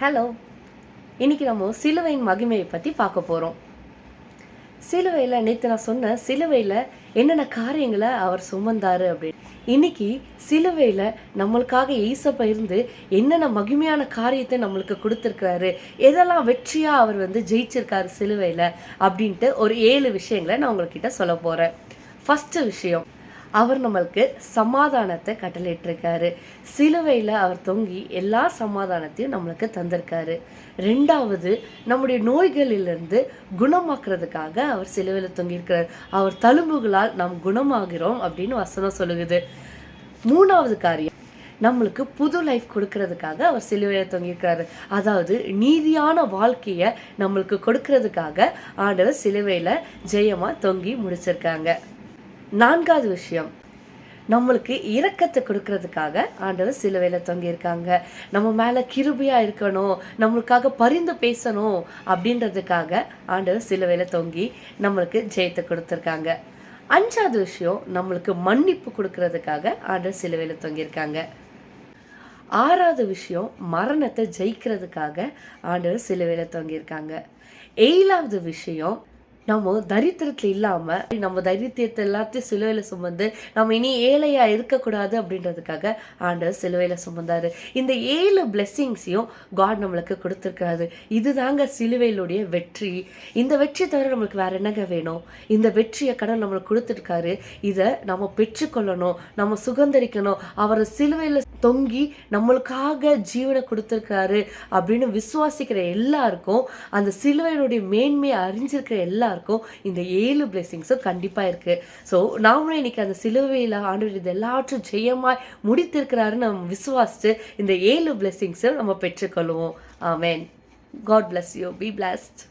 Hello இன்னைக்கு நம்ம சிலுவையின் மகிமையை பற்றி பார்க்க போகிறோம் சிலுவையில் நேற்று நான் சொன்ன சிலுவையில் என்னென்ன காரியங்களை அவர் சுமந்தார் அப்படின்னு. இன்னைக்கு சிலுவையில் நம்மளுக்காக ஈசப்ப இருந்து என்னென்ன மகிமையான காரியத்தை நம்மளுக்கு கொடுத்துருக்காரு எதெல்லாம் வெற்றியாக அவர் வந்து ஜெயிச்சிருக்காரு சிலுவையில் அப்படின்ட்டு ஒரு ஏழு விஷயங்களை நான் உங்கள்கிட்ட சொல்ல போகிறேன் ஃபஸ்ட்டு விஷயம் அவர் நம்மளுக்கு சமாதானத்தை கட்டளையிட்டிருக்காரு. சிலுவையில் அவர் தொங்கி எல்லா சமாதானத்தையும் நம்மளுக்கு தந்திருக்காரு. ரெண்டாவது நம்முடைய நோய்களிலிருந்து குணமாக்குறதுக்காக அவர் சிலுவையில் தொங்கியிருக்கிறார். அவர் தழும்புகளால் நாம் குணமாகிறோம் அப்படின்னு வசனம் சொல்லுகுது. மூணாவது காரியம் நம்மளுக்கு புது லைஃப் கொடுக்கறதுக்காக அவர் சிலுவையில் தொங்கியிருக்கிறாரு. அதாவது நீதியான வாழ்க்கையை நம்மளுக்கு கொடுக்கறதுக்காக ஆண்டவர் சிலுவையில் ஜெயமாக தொங்கி முடிச்சிருக்காங்க. நான்காவது விஷயம். நம்மளுக்கு இரக்கத்தை கொடுக்கறதுக்காக ஆண்டவர் சிலுவையில் தொங்கியிருக்காங்க. நம்ம மேலே கிருபியாக இருக்கணும். நம்மளுக்காக பரிந்து பேசணும் அப்படின்றதுக்காக ஆண்டவர் சிலுவையில் தொங்கி நம்மளுக்கு ஜெயத்தை கொடுத்துருக்காங்க. அஞ்சாவது விஷயம் நம்மளுக்கு மன்னிப்பு கொடுக்கறதுக்காக ஆண்டவர் சிலுவையில் தொங்கியிருக்காங்க. ஆறாவது விஷயம் மரணத்தை ஜெயிக்கிறதுக்காக ஆண்டவர் சிலுவையில் தொங்கியிருக்காங்க. ஏழாவது விஷயம் நம்ம தரித்திரத்தில் இல்லாமல் நம்ம தைரியத்தை எல்லாத்தையும் சிலுவையில் சுமந்து நம்ம இனி ஏழையாக இருக்கக்கூடாது அப்படின்றதுக்காக ஆண்டவர் சிலுவையில் சுமந்தார். இந்த ஏழு பிளெஸ்ஸிங்ஸையும் காட் நம்மளுக்கு கொடுத்துருக்காரு. இதுதாங்க சிலுவையிலுடைய வெற்றி. இந்த வெற்றி தவிர நம்மளுக்கு வேற என்னங்க வேணும்? இந்த வெற்றியை கடன் நம்மளுக்கு கொடுத்துருக்காரு. இதை நம்ம பெற்றுக்கொள்ளணும். நம்ம சுகந்தரிக்கணும் அவரை சிலுவையில் தொங்கி நம்மளுக்காக ஜீவனை கொடுத்துருக்காரு அப்படின்னு விசுவாசிக்கிற எல்லாருக்கும் அந்த சிலுவையினுடைய மேன்மையை அறிஞ்சிருக்கிற எல்லாருக்கும் இந்த ஏழு பிளெஸிங்ஸும் கண்டிப்பாக இருக்குது ஸோ நாமளும் இன்னைக்கு அந்த சிலுவையில் ஆண்டு இது எல்லாற்றும் ஜெயமாய் முடித்திருக்கிறாருன்னு நம்ம விசுவாசித்து இந்த ஏழு பிளெஸிங்ஸை நம்ம பெற்றுக்கொள்வோம். ஆமேன் God bless you be blessed